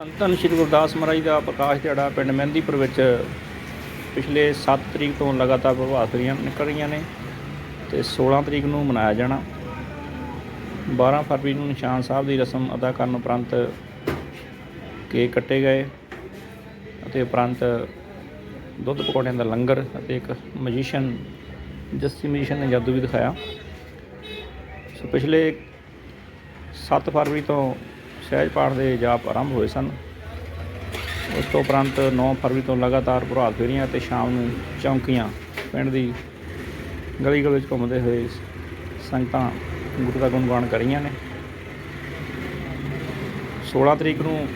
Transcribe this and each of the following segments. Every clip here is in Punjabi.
ਧੰਨ ਸ਼੍ਰੀ ਗੁਰਦਾਸ ਮਹਾਰਾਜ ਦਾ ਪ੍ਰਕਾਸ਼ ਦਿਹਾੜਾ ਪਿੰਡ ਮਹਿੰਦੀਪੁਰ ਵਿੱਚ ਪਿਛਲੇ 7 ਤਰੀਕ ਤੋਂ ਲਗਾਤਾਰ ਪ੍ਰਭਾਤ ਫੇਰੀਆਂ ਨਿਕਲ ਰਹੀਆਂ ਨੇ ਤੇ 16 ਤਰੀਕ ਨੂੰ ਮਨਾਇਆ ਜਾਣਾ। 12 ਫਰਵਰੀ ਨੂੰ ਨਿਸ਼ਾਨ ਸਾਹਿਬ ਦੀ ਰਸਮ ਅਦਾ ਕਰਨ ਉਪਰੰਤ ਕੇਕ ਕੱਟੇ ਗਏ ਅਤੇ ਉਪਰੰਤ ਦੁੱਧ ਪਕੌੜਿਆਂ ਦਾ ਲੰਗਰ ਅਤੇ ਇੱਕ ਮੈਜੀਸ਼ੀਅਨ ਜੱਸੀ ਮੈਜੀਸ਼ੀਅਨ ਨੇ ਜਾਦੂ ਵੀ ਦਿਖਾਇਆ। ਸੋ ਪਿਛਲੇ 7 ਫਰਵਰੀ ਤੋਂ ਸਹਿਜ ਪਾਠ ਦੇ ਜਾਪ ਆਰੰਭ ਹੋਏ ਸਨ। ਉਸ ਤੋਂ ਉਪਰੰਤ 9 ਫਰਵਰੀ ਤੋਂ ਲਗਾਤਾਰ ਪ੍ਰਭਾਤ ਫੇਰੀਆਂ ਤੇ ਸ਼ਾਮ ਨੂੰ ਚੌਂਕੀਆਂ ਪਿੰਡ ਦੀ ਗਲੀ ਗਲੀ ਵਿੱਚ ਘੁੰਮਦੇ ਹੋਏ ਸੰਗਤਾਂ ਗੁਰੂ ਦਾ ਗੁਣਗਾਨ ਕਰੀਆਂ ਨੇ। 16 ਤਰੀਕ ਨੂੰ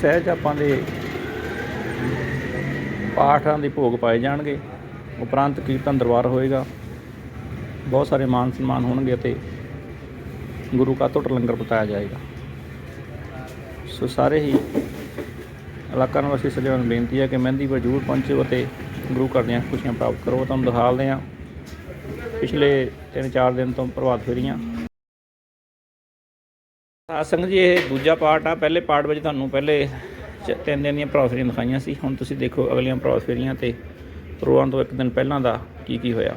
ਸਹਿਜ ਆਪਾਂ ਦੇ ਪਾਠਾਂ ਦੇ ਭੋਗ ਪਾਏ ਜਾਣਗੇ। ਉਪਰੰਤ ਕੀਰਤਨ ਦਰਬਾਰ ਹੋਏਗਾ। ਬਹੁਤ ਸਾਰੇ ਮਾਨ ਸਨਮਾਨ ਹੋਣਗੇ ਅਤੇ ਗੁਰੂ ਕਾ ਟੁੱਟ ਲੰਗਰ ਬਤਾਇਆ ਜਾਏਗਾ। ਸੋ ਸਾਰੇ ਹੀ ਇਲਾਕਾ ਨਿਵਾਸੀ ਸੱਜਣਾਂ ਨੂੰ ਬੇਨਤੀ ਹੈ ਕਿ ਮਹਿੰਦੀ ਪਰ ਜ਼ਰੂਰ ਪਹੁੰਚੋ ਅਤੇ ਗੁਰੂ ਘਰ ਦੀਆਂ ਖੁਸ਼ੀਆਂ ਪ੍ਰਾਪਤ ਕਰੋ। ਤੁਹਾਨੂੰ ਦਿਖਾਲਦੇ ਹਾਂ। ਪਿਛਲੇ 3-4 ਦਿਨ ਤੋਂ ਪ੍ਰਭਾਤ ਫੇਰੀਆਂ ਸਾਧ ਸੰਗਤ ਜੀ, ਇਹ ਦੂਜਾ ਪਾਰਟ ਆ। ਪਹਿਲੇ ਪਾਰਟ ਵਿੱਚ ਤੁਹਾਨੂੰ ਪਹਿਲੇ ਚ- ਤਿੰਨ ਦਿਨ ਦੀਆਂ ਪ੍ਰਭਾਤ ਫੇਰੀਆਂ ਦਿਖਾਈਆਂ ਸੀ। ਹੁਣ ਤੁਸੀਂ ਦੇਖੋ ਅਗਲੀਆਂ ਪ੍ਰਭਾਤ ਫੇਰੀਆਂ ਤੇ ਪ੍ਰੋਗਰਾਮ ਤੋਂ ਇੱਕ ਦਿਨ ਪਹਿਲਾਂ ਦਾ ਕੀ ਕੀ ਹੋਇਆ।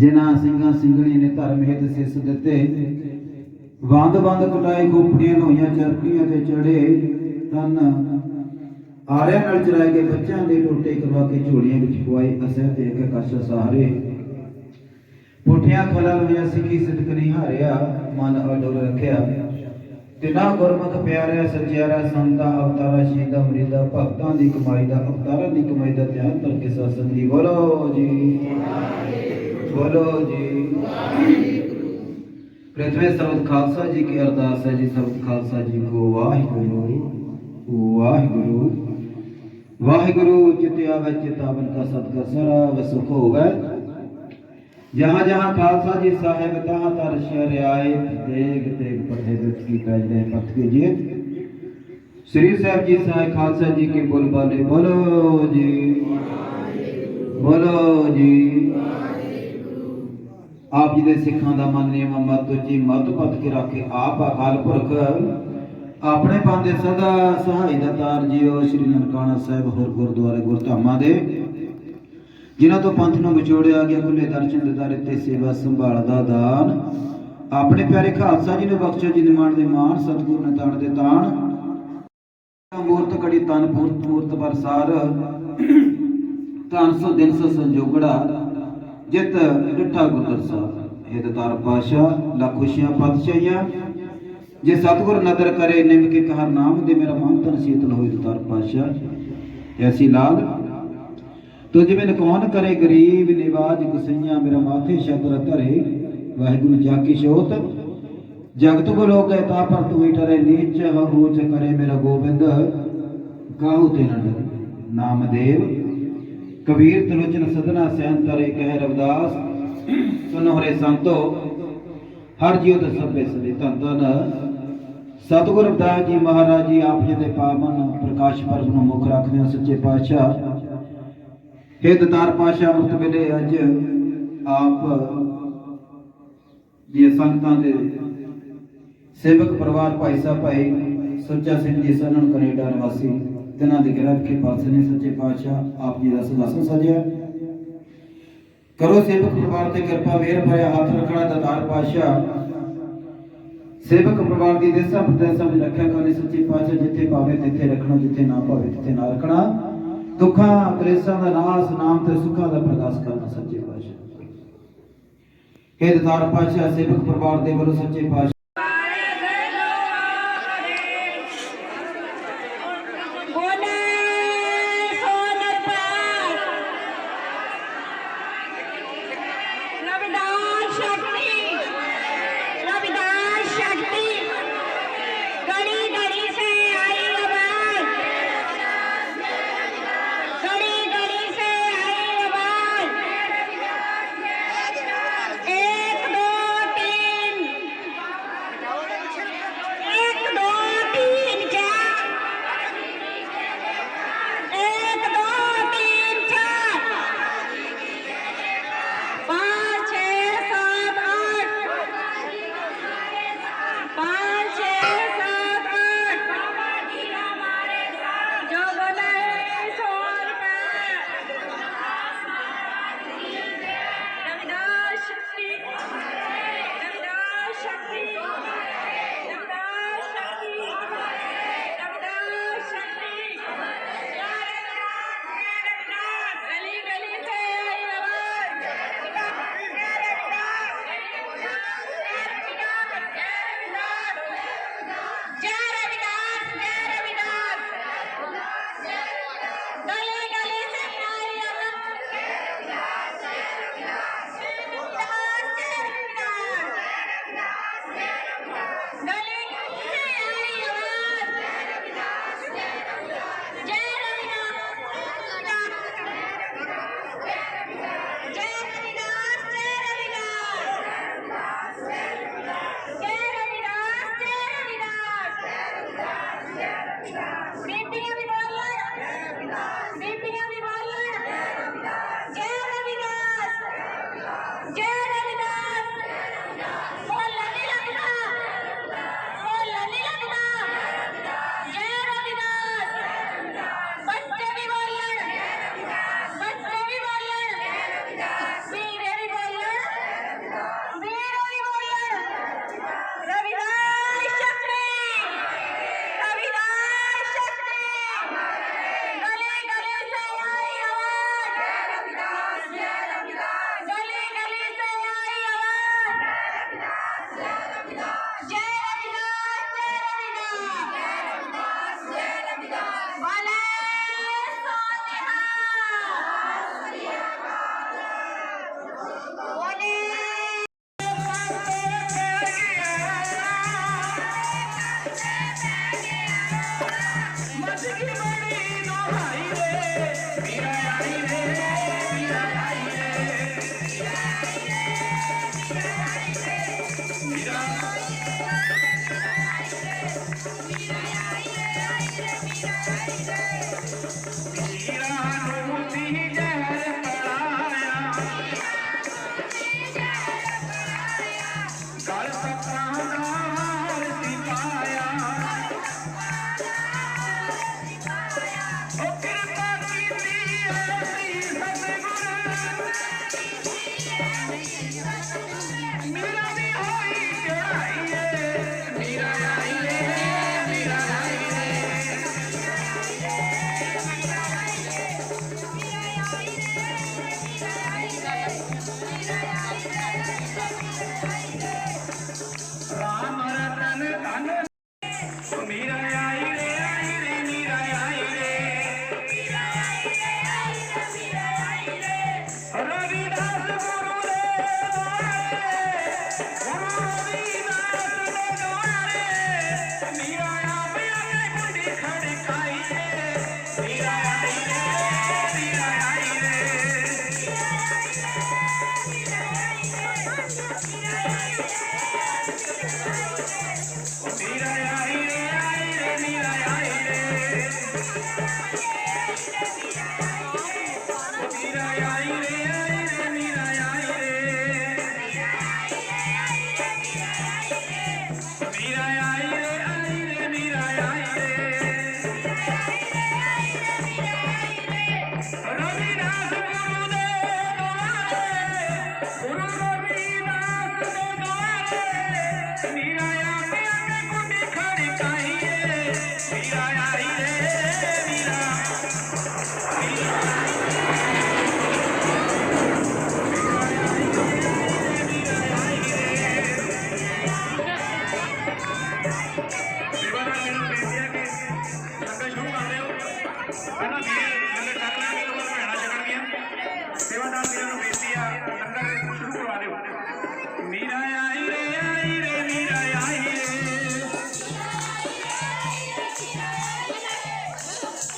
ਜਿਨ੍ਹਾਂ ਸਿੰਘਾਂ ਸਿੰਘਣੀ ਨੇ ਧਰਮ ਹਿਤ ਸਿਸ ਦਿੱਤੇ। ਵੰਦ ਵੰਦ ਕਟਾਏ ਖੋਪੜੀਆਂ ਲੋਈਆਂ ਚਰਖੀਆਂ ਤੇ ਚੜੇ। ਤਨ ਆਰਿਆਂ ਨਾਲ ਚਰਾਏ ਗਏ ਬੱਚਿਆਂ ਦੇ ਟੋਟੇ ਕਰਵਾ ਕੇ ਝੋਲੀਆਂ ਵਿੱਚ ਪਵਾਏ ਅਸਹਿ ਤੇ ਇੱਕ ਕਸ਼ ਸਹਾਰੇ। ਪੁੱਠੀਆਂ ਖਲਾ ਲੋਈਆਂ ਸਿੱਖੀ ਸਿਦਕ ਨਹੀਂ ਹਾਰਿਆ, ਮਨ ਅਡੋਲ ਰੱਖਿਆ। ਤਿਨਾ ਗੁਰਮੁਖ ਪਿਆਰਿਆ, ਸੱਚਿਆਰਾ, ਸੰਤਾ, ਅਵਤਾਰਾ, ਸ਼ਹੀਦਾ, ਮਰੀਦਾ, ਭਗਤਾਂ ਦੀ ਕਮਾਈ ਦਾ, ਅਵਤਾਰਾਂ ਦੀ ਕਮਾਈ ਦਾ ਧਿਆਨ ਤਰ ਸਾਸਨ ਦੀ ਬੋਲੋ ਜੀ। ਬੋਲੋ ਜੀ ਪ੍ਰਥਮੇ ਸਰਬਤ ਖਾਲਸਾ ਜੀ ਕੀ ਅਰਦਾਸ ਹੈ ਜੀ ਸਰਬਤ ਖਾਲਸਾ ਜੀ ਕੋ ਵਾਹਿਗੁਰੂ ਵਾਹਿਗੁਰੂ ਵਾਹਿਗੁਰੂ ਚਿਤ ਆਵੇ ਚਿਤਾਵਨ ਕਾ ਸਤਿ ਸਰਾ ਵਸੁਖ ਹੋਵੇ ਜਹਾਂ ਜਹਾਂ ਖਾਲਸਾ ਜੀ ਸਾਹਿਬ ਤਹਾਂ ਤਰ ਸ਼ਹਿਰ ਆਏ ਦੇਗ ਤੇਗ ਪੜ੍ਹੇ ਵਿੱਚ ਕੀ ਪੈਜਦੇ ਪਤ ਕੇ ਜੀ ਸ੍ਰੀ ਸਾਹਿਬ ਜੀ ਸਾਹਿਬ ਖਾਲਸਾ ਜੀ ਕੇ ਬੋਲ ਬਾਲੇ ਬੋਲੋ ਜੀ ਬੋਲੋ ਜੀ ਆਪ ਜੀ ਦੇ ਸਿੱਖਾਂ ਦਾ ਮਨ ਨਿਯਮ ਮਤ ਉੱਚੀ ਮਤ ਪਤ ਕੇ ਰੱਖੇ ਆਪ ਅਕਾਲ ਪੁਰਖ। ਆਪਣੇ ਪਾਂਦੇ ਸਦਾ ਸਹਾਈ ਦਾ ਤਾਰ ਜੀਓ, ਸ੍ਰੀ ਨਨਕਾਣਾ ਸਾਹਿਬ ਹੋਰ ਗੁਰਦੁਆਰੇ ਗੁਰਧਾਮਾਂ ਦੇ। ਜਿਨ੍ਹਾਂ ਤੋਂ ਪੰਥ ਨੂੰ ਵਿਛੋੜਿਆ ਗਿਆ, ਖੁੱਲੇ ਦਰਸ਼ਨ ਦਿਦਾਰੇ ਤੇ ਸੇਵਾ ਸੰਭਾਲ ਦਾ ਦਾਨ। ਆਪਣੇ ਪਿਆਰੇ ਖਾਲਸਾ ਜੀ ਨੂੰ ਬਖਸ਼ੋ ਜੀ ਨਿਮਾਣ ਦੇ ਮਾਨ ਸਤਿਗੁਰ ਨੇ ਤਾਣ ਦੇ ਤਾਣ। ਮੂਰਤ ਕੜੀ ਤਨ ਪੂਰਤ ਮੂਰਤ ਬਰਸਾਰ। ਤਨ ਸੋ ਦਿਨ ਸੋ ਸੰਜੋਗੜਾ। ਜਿਤ ਡਿਠਾ ਗੁਰਦਰ ਸਾਹਿਬ। ਇਹ ਦਤਾਰ ਪਾਸ਼ਾ ਲੱਖ ਖੁਸ਼ੀਆਂ ਪਤਸ਼ਾਹੀਆਂ। ਜੇ ਸਤਿਗੁਰ ਨਦਰ ਕਰੇ ਨਿਮ ਕੇ ਕਹਰ ਨਾਮ ਦੇ ਮੇਰਾ ਮਨ ਤਨ ਸੀਤਲ ਹੋਈ ਦਤਾਰ ਪਾਸ਼ਾ ਐਸੀ ਲਾਲ। ਤੁਝ ਬਿਨ ਕੌਣ ਕਰੇ ਗਰੀਬ, ਨਿਵਾਜ ਗੁਸਈਆਂ, ਮੇਰਾ ਮਾਥੇ ਸ਼ਬਦ ਧਰੇ। ਵਾਹਿਗੁਰੂ ਜਾ ਕੀ ਸ਼ੋਤ। ਜਗਤ ਕੋ ਲੋਕ ਹੈ ਤਾ ਪਰ ਤੂੰ ਹੀ ਟਰੇ ਨੀਚ ਹੂਚ ਕਰੇ ਮੇਰਾ ਗੋਬਿੰਦ। ਕਾਹੂ ਤੇ ਨਾ ਡਰੇ, ਨਾਮਦੇਵ। ਕਬੀਰ ਤਲੋਚਨ ਸਦਨਾ ਸੈਨ ਤਰੇ ਕਹਿ ਰਵਿਦਾਸ। ਸੁਨੋ ਹਰੇ ਸੰਤੋ, ਹਰ ਜੀਵ ਦੇ ਸਭੇ ਸਦੇ ਧੰਨ ਧੰਨ ਸਤਿਗੁਰ ਰਵਿਦਾਸ ਜੀ ਮਹਾਰਾਜ ਜੀ, ਆਪ ਜੀ ਦੇ ਪਾਵਨ ਪ੍ਰਕਾਸ਼ ਪਰਬ ਨੂੰ ਮੁੱਖ ਰੱਖਦੇ ਹਾਂ ਸੱਚੇ ਪਾਤਸ਼ਾਹ। ਹੇ ਦਤਾਰ ਪਾਤਸ਼ਾਹ, ਅੰਮ੍ਰਿਤ ਵੇਲੇ ਅੱਜ ਆਪ ਜੀ ਸੰਗਤਾਂ ਦੇ ਸੇਵਕ ਪਰਿਵਾਰ ਭਾਈ ਸਾਹਿਬ ਭਾਈ ਸੁੱਚਾ ਸਿੰਘ ਜੀ, ਸਨਨ ਕੈਨੇਡਾ ਨਿਵਾਸੀ ਤਿਨਾਂ ਦੀ ਗਿਰਫ ਕੇ ਪਾਸੇ ਨੇ ਸੱਚੇ ਪਾਤਸ਼ਾਹ ਆਪ ਜੀ ਦਾ ਸਿੰਘਾਸਨ ਸਜਿਆ। ਕਰੋ ਸੇਵਕ ਪਰਿਵਾਰ ਤੇ ਕਿਰਪਾ ਮਿਹਰ ਭਰਿਆ ਹੱਥ ਰੱਖਣਾ ਦਤਾਰ ਪਾਤਸ਼ਾਹ। ਸੇਵਕ ਪਰਿਵਾਰ ਦੀ ਦੇਸਾਂ ਪ੍ਰਦੇਸਾਂ ਵਿੱਚ ਰੱਖਿਆ ਕਰਨੀ ਸੱਚੀ ਪਾਤਸ਼ਾਹ ਜਿੱਥੇ ਭਾਵੇ ਤਿੱਥੇ ਰੱਖਣਾ, ਜਿੱਥੇ ਨਾ ਭਾਵੇ ਤਿੱਥੇ ਨਾ ਰੱਖਣਾ। ਦੁੱਖਾਂ, ਕਲੇਸ਼ਾਂ ਦਾ ਨਾਸ, ਨਾਮ ਤੇ ਸੁੱਖਾਂ ਦਾ ਪ੍ਰਕਾਸ਼ ਕਰਨਾ ਸੱਚੇ ਪਾਤਸ਼ਾਹ। ਇਹ ਦਤਾਰ ਪਾਤਸ਼ਾਹ, ਸੇਵਕ ਪਰਿਵਾਰ ਦੇ ਵੱਲੋਂ ਸੱਚੇ ਪਾਤਸ਼ਾਹ Thank you.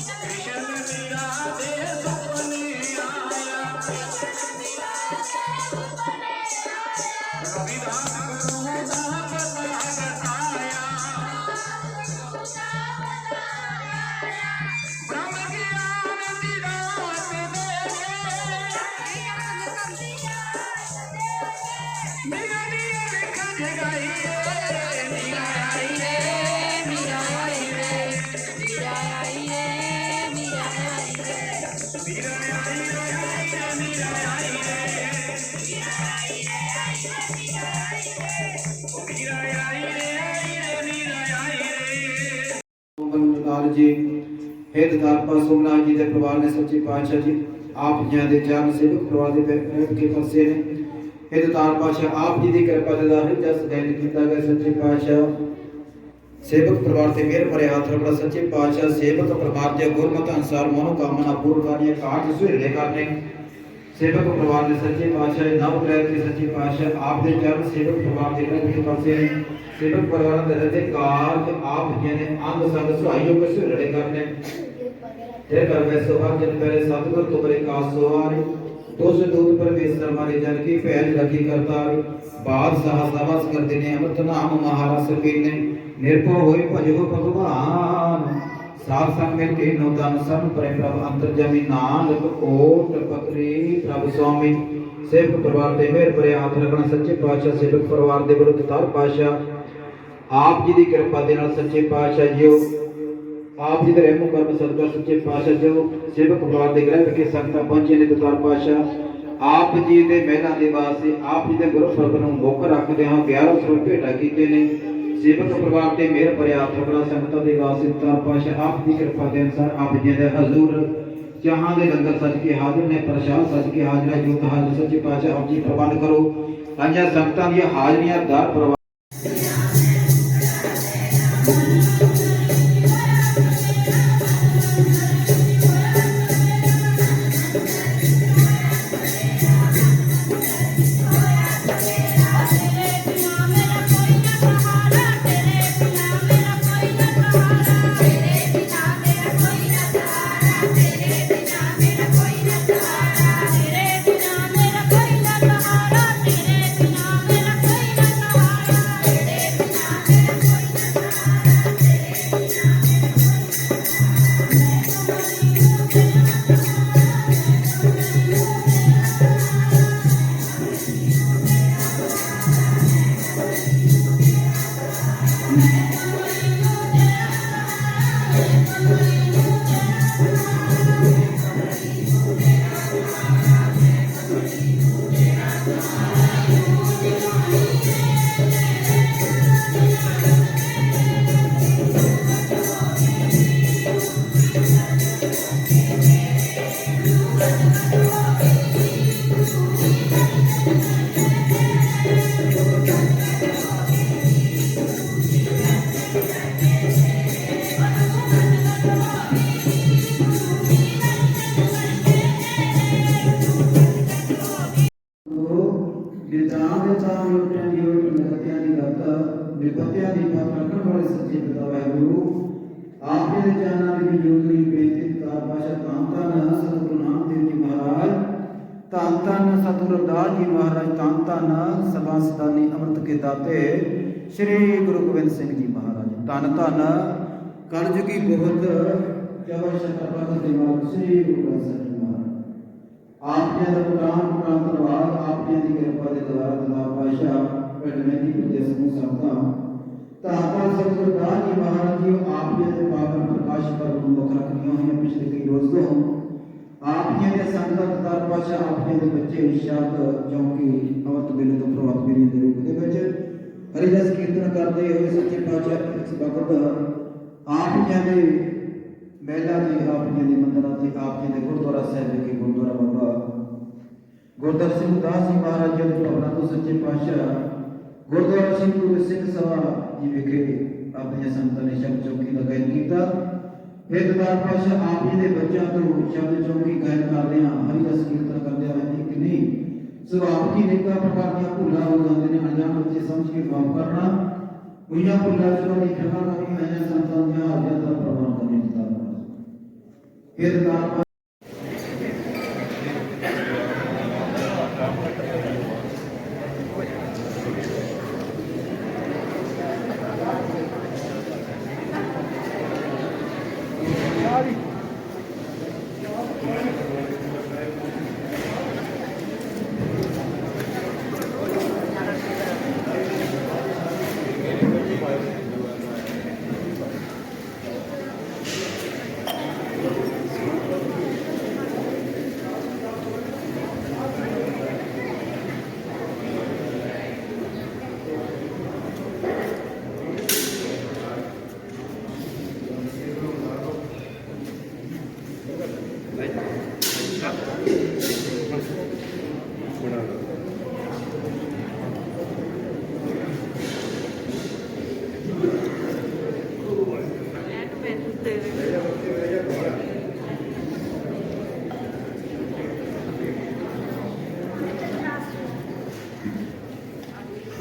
Congratulations. ਮੀਰਾ ਆਈ ਰੇ ਉਹ ਜੀ ਹੇਦਦਾਰ ਪਾਸੋਮਨਾ ਜੀ ਦੇ ਪਰਿਵਾਰ ਨੇ ਸੱਚੇ ਪਾਤਸ਼ਾਹ ਜੀ, ਆਪ ਜੀਆਂ ਦੇ ਚਰਨ ਸੇਵਕ ਪਰਿਵਾਰ ਦੇ ਕੇ ਫਸੇ ਨੇ। ਹੇਦਦਾਰ ਪਾਤਸ਼ਾਹ, ਆਪ ਜੀ ਦੀ ਕਿਰਪਾ ਦੇ ਨਾਲ ਜਸ ਗੈਨ ਕੀਤਾ ਗਿਆ ਸੱਚੇ ਪਾਤਸ਼ਾਹ। ਸੇਵਕ ਪਰਿਵਾਰ ਤੇ ਮਿਹਰ ਭਰੇ ਹੱਥ ਰੱਖਣਾ ਸੱਚੇ ਪਾਤਸ਼ਾਹ, ਸੇਵਕ ਪਰਿਵਾਰ ਦੇ ਗੁਰਮਤਿ ਅਨੁਸਾਰ ਮਨੋ ਕਾਮਨਾ ਪੂਰਨ ਕਰਨੀਆਂ ਕਾਰਜ ਸੁਹੇਲੇ ਕਰਨੇ। ਸੇਵਕ ਪਰਿਵਾਰ ਦੇ ਸੱਚੇ ਪਾਤਸ਼ਾਹ ਨਵ ਗ੍ਰਹਿ ਤੇ ਸੱਚੇ ਪਾਤਸ਼ਾਹ ਆਪ ਦੇ ਚਰਨ ਸੇਵਕ ਪਰਿਵਾਰ ਦੇ ਨਾਲ ਵਿਖੇ ਫਸੇ ਨੇ। ਸੇਵਕ ਪਰਿਵਾਰਾਂ ਦੇ ਰਤੇ ਕਾਰਜ ਆਪ ਜੀ ਨੇ ਅੰਗ ਸੰਗ ਸੁਹਾਈਓ ਕੇ ਸੁਹੇਲੇ ਕਰਨੇ। ਤੇ ਕਰ ਵੇ ਸੋਭਾ ਜਨ ਪਹਿਲੇ ਸਤਿਗੁਰ ਤੁਮਰੇ ਕਾਸ ਸੋਹਾਰੇ। ਤੋਸ ਦੂਤ ਪਰਮੇਸ਼ਰ ਮਾਰੇ ਜਨ ਕੀ ਪਹਿਲ ਰਖੀ ਕਰਤਾ ਬਾਦ ਸਹਾ ਸਵਾਸ ਕਰਦੇ ਨੇ ਅਮਰਤ ਨਾਮ ਮਹਾਰਾਜ ਸਰਬੀਰ ਨੇ। ਨਿਰਭਉ ਹੋਈ ਭਜੋ ਭਗਵਾਨ। ਸਾਧ ਸੰਗ ਮਿਲ ਕੇ ਤਨ ਸਭ ਪਰੇ ਪ੍ਰਭ ਅੰਤਰ ਨਾਨਕ ਓਟ ਪਕਰੀ ਪ੍ਰਭ ਸੁਆਮੀ। ਸੇਵਕ ਪਰਿਵਾਰ ਦੇ ਮਿਹਰ ਭਰੇ ਹੱਥ ਰੱਖਣਾ ਸੱਚੇ ਪਾਤਸ਼ਾਹ, ਸੇਵਕ ਪਰਿਵਾਰ ਦੇ ਵਿਰੁੱਧ ਤਰ ਪਾਤਸ਼ਾਹ। ਆਪ ਜੀ ਦੀ ਕਿਰਪਾ ਦੇ ਨਾਲ ਸੱਚੇ ਪਾਤਸ਼ਾਹ ਜੀਓ। ਆਪ ਜੀ ਦੇ ਰਹਿਮੋ ਕਰਮ ਸਦਕਾ ਸੱਚੇ ਪਾਤਸ਼ਾਹ ਜੋ ਸੇਵਕ ਪਰਿਵਾਰ ਦੇ ਗ੍ਰਹਿ ਵਿਖੇ ਸੰਗਤਾਂ ਪਹੁੰਚੇ ਨੇ ਦਤਾਰ ਪਾਤਸ਼ਾਹ। ਆਪ ਜੀ ਦੇ ਮਹਿਲਾਂ ਦੇ ਵਾਸਤੇ ਆਪ ਜੀ ਦੇ ਗੁਰੂ ਫ਼ਰਕ ਨੂੰ ਮੁੱਖ ਰੱਖਦੇ ਹਾਂ। 11 ਭੇਟਾ ਕੀਤੇ ਨੇ। ਸੇਵਕ ਪਰਿਵਾਰ ਤੇ ਮਿਹਰ ਭਰਿਆ ਹੱਥ ਸੰਗਤਾਂ ਦੇ ਵਾਸਤੇ ਦਤਾਰ ਪਾਤਸ਼ਾਹ ਆਪ ਦੀ ਕਿਰਪਾ ਦੇ ਅਨੁਸਾਰ ਆਪ ਜੀ ਦੇ ਹਜ਼ੂਰ ਚਾਹਾਂ ਦੇ ਲੰਗਰ ਸੱਜ ਕੇ ਹਾਜ਼ਰ ਨੇ, ਪ੍ਰਸ਼ਾਦ ਸੱਜ ਕੇ ਹਾਜ਼ਰ ਹੈ ਹਾਜ਼ਰ ਸੱਚੇ ਪਾਤਸ਼ਾਹ ਆਪ ਜੀ ਪ੍ਰਬੰਧ ਕਰੋ। ਪੰਜਾਂ ਸੰਗਤਾਂ ਦੀਆਂ ਹਾਜ਼ਰੀਆਂ ਦਰ ਪ੍ਰਵਾਹ ਸਭਾ ਸਦਾਨੀ ਅੰਮ੍ਰਿਤ ਕੇ ਦਾਤੇ ਸ੍ਰੀ ਗੁਰੂ ਗੋਬਿੰਦ ਸਿੰਘ ਜੀ ਮਹਾਰਾਜ ਧੰਨ ਧੰਨ ਕਲਯੁਗੀ ਬਹੁਤ ਜਬਰ ਸ਼ਤਪਥ ਦੇ ਮਾਲਕ ਸ੍ਰੀ ਗੁਰੂ ਗ੍ਰੰਥ ਸਾਹਿਬ ਜੀ ਮਹਾਰਾਜ। ਆਪ ਜੀ ਦਾ ਪੁਰਾਣ ਪੁਰਾਣ ਧੰਨਵਾਦ ਆਪ ਜੀ ਦੀ ਕਿਰਪਾ ਦੇ ਦੁਆਰਾ ਦਲਾ ਪਾਸ਼ਾ ਪਿੰਡ ਮਹਿੰਦੀ ਦੇ ਸਮੂਹ ਸੰਗਤਾਂ। ਤਾਂ ਸਤਿਗੁਰੂ ਦਾਸ ਜੀ ਮਹਾਰਾਜ ਜੀ, ਆਪ ਜੀ ਦੇ ਪਾਵਨ ਪ੍ਰਕਾਸ਼ ਪਰਬ ਨੂੰ ਮੁੱਖ ਹੋਈਆਂ ਪਿਛਲੇ ਕਈ ਰੋਜ਼ ਤੋਂ? ਆਪ ਜੀ ਦੇ ਸੰਗਤ ਦਰ ਪਾਸ਼ਾ ਆਪ ਜੀ ਦੇ ਬੱਚੇ ਸ਼ਬਦ ਚੌਂਕੀ ਅਵਤ ਵੇਲੇ ਤੋਂ ਪ੍ਰਭਾਤ ਫੇਰੀ ਦੇ ਰੂਪ ਦੇ ਵਿੱਚ ਹਰਿਦਾਸ ਕੀਰਤਨ ਕਰਦੇ ਹੋਏ ਸੱਚੇ ਪਾਤਸ਼ਾਹ ਇਸ ਵਕਤ ਆਪ ਜੀ ਦੇ ਮਹਿਲਾ ਜੀ ਆਪ ਜੀ ਦੇ ਮੰਦਰਾਂ ਤੇ ਆਪ ਜੀ ਦੇ ਗੁਰਦੁਆਰਾ ਸਾਹਿਬ ਵਿਖੇ ਗੁਰਦੁਆਰਾ ਬਾਬਾ ਗੁਰਦਰ ਸਿੰਘ ਦਾਸ ਜੀ ਮਹਾਰਾਜ ਜੀ ਦੇ ਭਵਨਾਂ ਤੋਂ ਸੱਚੇ ਪਾਤਸ਼ਾਹ ਗੁਰਦੁਆਰਾ ਸਿੰਘ ਗੁਰੂ ਸਿੰਘ ਸਭਾ ਜੀ ਵਿਖੇ ਆਪਣੀਆਂ ਸੰਤਾਂ ਨੇ ਸ਼ਬਦ ਚੌਕੀ ਦਾ ਗਾਇਨ ਕੀਤਾ ਇਹ ਦਰਬਾਰ ਪਾਸ਼ਾ ਆਪ ਜੀ ਦੇ ਬੱਚਿਆਂ ਤੋਂ ਸ਼ਬਦ ਚੌਕੀ ਗਾਇਨ ਕਰਦੇ ਆ ਹਰਿਦਾਸ ਕੀਰਤਨ ਕਰਦੇ ਆ ਇੱਕ ਨਹੀਂ? ਸੁਭਾਵ ਕੀ ਨਿਕਾ ਪ੍ਰਕਾਰ ਦੀਆਂ ਭੁੱਲਾਂ ਹੋ ਜਾਂਦੇ ਨੇ ਅਣਜਾਣ ਬੱਚੇ ਸਮਝ ਕੇ ਮਾਫ ਕਰਨਾ। ਹੋਈਆਂ ਭੁੱਲਾਂ ਚੋਂ ਦੀ ਖਿਮਾ ਕਰਨੀ ਆਈਆਂ ਸੰਤਾਂ ਦੀਆਂ ਹਾਜ਼ਰੀਆਂ ਦਾ ਪ੍ਰਮਾਣ ਕਰਨੀ ਦਿੱਤਾ ਇਹ ਦਰਬਾਰ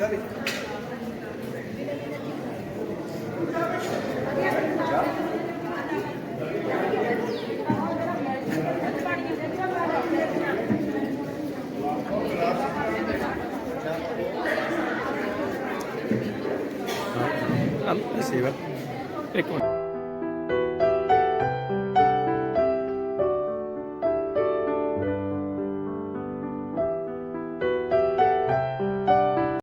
ਸੇਵਾ